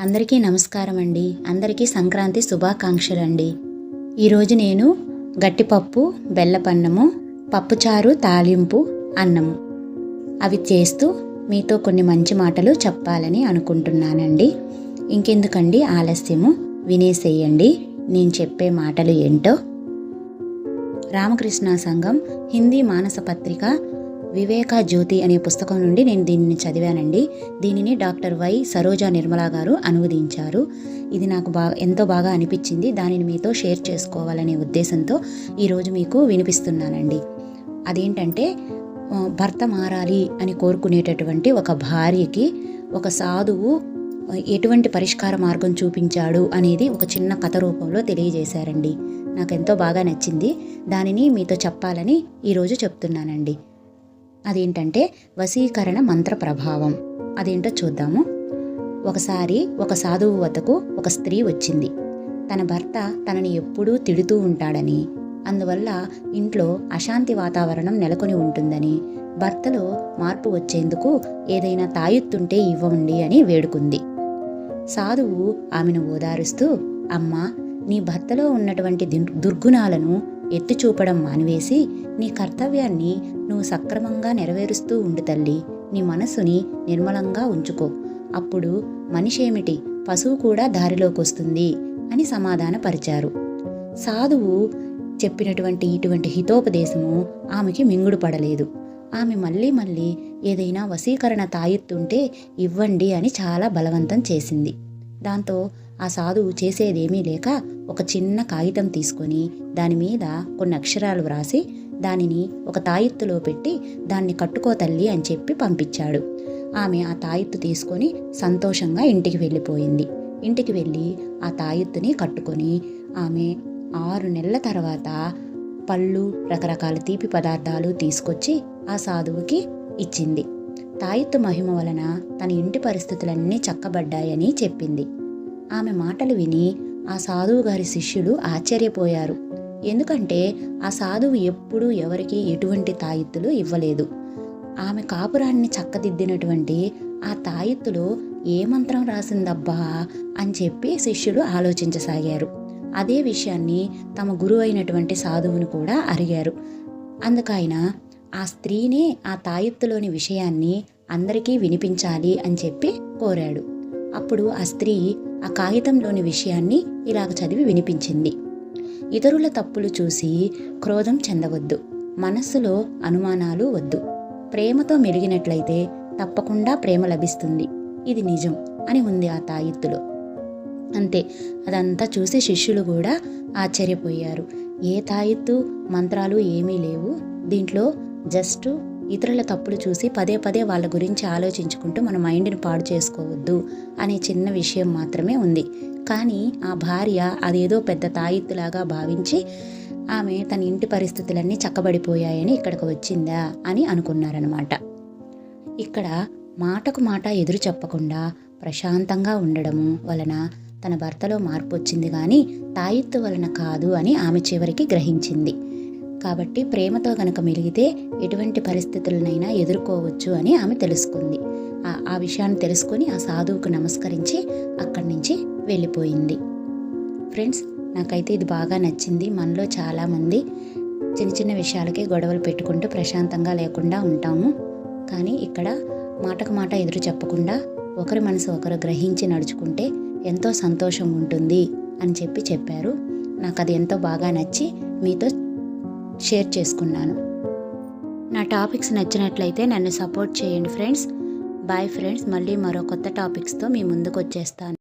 అందరికీ నమస్కారం అండి అందరికీ సంక్రాంతి శుభాకాంక్షలు అండి ఈరోజు నేను గట్టిపప్పు బెల్లపన్నము పప్పుచారు తాలింపు అన్నము. అవి చేస్తూ మీతో కొన్ని మంచి మాటలు చెప్పాలని అనుకుంటున్నానండి. ఇంకెందుకండి ఆలస్యము? వినేసేయండి. నేను చెప్పే మాటలు ఏంటో? రామకృష్ణ సంఘం హిందీ మానస పత్రిక వివేక జ్యోతి అనే పుస్తకం నుండి నేను దీనిని చదివానండి. దీనిని డాక్టర్ వై సరోజా నిర్మలా గారు అనువదించారు. ఇది నాకు బాగా ఎంతో బాగా అనిపించింది. దానిని మీతో షేర్ చేసుకోవాలనే ఉద్దేశంతో ఈరోజు మీకు వినిపిస్తున్నానండి. అదేంటంటే భర్త మారాలి అని కోరుకునేటటువంటి ఒక భార్యకి ఒక సాధువు ఎటువంటి పరిష్కార మార్గం చూపించాడు అనేది ఒక చిన్న కథ రూపంలో తెలియజేశారండి. నాకు ఎంతో బాగా నచ్చింది. దానిని మీతో చెప్పాలని ఈరోజు చెప్తున్నానండి. అదేంటంటే వశీకరణ మంత్ర ప్రభావం. అదేంటో చూద్దాము. ఒకసారి ఒక సాధువు వద్దకు ఒక స్త్రీ వచ్చింది. తన భర్త తనని ఎప్పుడూ తిడుతూ ఉంటాడని అందువల్ల ఇంట్లో అశాంతి వాతావరణం నెలకొని ఉంటుందని భర్తలో మార్పు వచ్చేందుకు ఏదైనా తాయెత్తుంటే ఇవ్వండి అని వేడుకుంది. సాధువు ఆమెను ఓదారుస్తూ అమ్మా నీ భర్తలో ఉన్నటువంటి దుర్గుణాలను ఎత్తి చూపడం మానివేసి నీ కర్తవ్యాన్ని నువ్వు సక్రమంగా నెరవేరుస్తూ ఉండు తల్లి. నీ మనసుని నిర్మలంగా ఉంచుకో. అప్పుడు మనిషేమిటి? పశువు కూడా దారిలోకి వస్తుంది అని సమాధానపరిచారు. సాధువు చెప్పినటువంటి ఇటువంటి హితోపదేశము ఆమెకి మింగుడు పడలేదు. ఆమె మళ్ళీ మళ్ళీ ఏదైనా వశీకరణ తాయెత్తుంటే ఇవ్వండి అని చాలా బలవంతం చేసింది. దాంతో ఆ సాధువు చేసేదేమీ లేక ఒక చిన్న కాగితం తీసుకొని దాని మీద కొన్ని అక్షరాలు వ్రాసి దానిని ఒక తాయెత్తులో పెట్టి దాన్ని కట్టుకో తల్లి అని చెప్పి పంపించాడు. ఆమె ఆ తాయెత్తు తీసుకొని సంతోషంగా ఇంటికి వెళ్ళిపోయింది. ఇంటికి వెళ్ళి ఆ తాయెత్తుని కట్టుకొని ఆమె ఆరు నెలల తర్వాత పళ్ళు రకరకాల తీపి పదార్థాలు తీసుకొచ్చి ఆ సాధువుకి ఇచ్చింది. తాయెత్తు మహిమ వలన తన ఇంటి పరిస్థితులన్నీ చక్కబడ్డాయని చెప్పింది. ఆమె మాటలు విని ఆ సాధువు గారి శిష్యులు ఆశ్చర్యపోయారు. ఎందుకంటే ఆ సాధువు ఎప్పుడూ ఎవరికి ఎటువంటి తాయెత్తులు ఇవ్వలేదు. ఆమె కాపురాన్ని చక్కదిద్దినటువంటి ఆ తాయెత్తులో ఏ మంత్రం రాసిందబ్బా అని చెప్పి శిష్యులు ఆలోచించసాగారు. అదే విషయాన్ని తమ గురువు అయినటువంటి సాధువును కూడా అడిగారు అందుకైన ఆ స్త్రీనే ఆ తాయెత్తులోని విషయాన్ని అందరికీ వినిపించాలి అని చెప్పి కోరాడు. అప్పుడు ఆ స్త్రీ ఆ కాగితంలోని విషయాన్ని ఇలాగ చదివి వినిపించింది. ఇతరుల తప్పులు చూసి క్రోధం చెందవద్దు. మనస్సులో అనుమానాలు వద్దు. ప్రేమతో మెలిగినట్లయితే తప్పకుండా ప్రేమ లభిస్తుంది. ఇది నిజం అని ఉంది ఆ తాయిత్తులో. అంతే అదంతా చూసి శిష్యులు కూడా ఆశ్చర్యపోయారు. ఏ తాయెత్తు మంత్రాలు ఏమీ లేవు. దీంట్లో జస్ట్ ఇతరుల తప్పులు చూసి పదే పదే వాళ్ళ గురించి ఆలోచించుకుంటూ మన మైండ్ని పాడు చేసుకోవద్దు అనే చిన్న విషయం మాత్రమే ఉంది. కానీ ఆ భార్య అదేదో పెద్ద తాయెత్తులాగా భావించి ఆమె తన ఇంటి పరిస్థితులన్నీ చక్కబడిపోయాయని ఇక్కడికి వచ్చిందా అని అనుకున్నారనమాట ఇక్కడ మాటకు మాట ఎదురు చెప్పకుండా ప్రశాంతంగా ఉండడము వలన తన భర్తలో మార్పు వచ్చింది కానీ తాయెత్తు వలన కాదు అని ఆమె చివరికి గ్రహించింది. కాబట్టి ప్రేమతో గనక మెలిగితే ఎటువంటి పరిస్థితులనైనా ఎదుర్కోవచ్చు అని ఆమె తెలుసుకుంది. ఆ- ఆ విషయాన్ని తెలుసుకొని ఆ సాధువుకు నమస్కరించి అక్కడి నుంచి వెళ్ళిపోయింది. ఫ్రెండ్స్ నాకైతే ఇది బాగా నచ్చింది. మనలో చాలామంది చిన్న చిన్న విషయాలకే గొడవలు పెట్టుకుంటూ ప్రశాంతంగా లేకుండా ఉంటాము. కానీ ఇక్కడ మాటకు మాట ఎదురు చెప్పకుండా ఒకరి మనసు ఒకరు గ్రహించి నడుచుకుంటే ఎంతో సంతోషం ఉంటుంది అని చెప్పి చెప్పారు. నాకు అది ఎంతో బాగా నచ్చి మీతో షేర్ చేసుకున్నాను. నా టాపిక్స్ నచ్చినట్లయితే నన్ను సపోర్ట్ చేయండి ఫ్రెండ్స్. బాయ్ ఫ్రెండ్స్ మళ్ళీ మరో కొత్త టాపిక్స్తో మీ ముందుకు వచ్చేస్తాను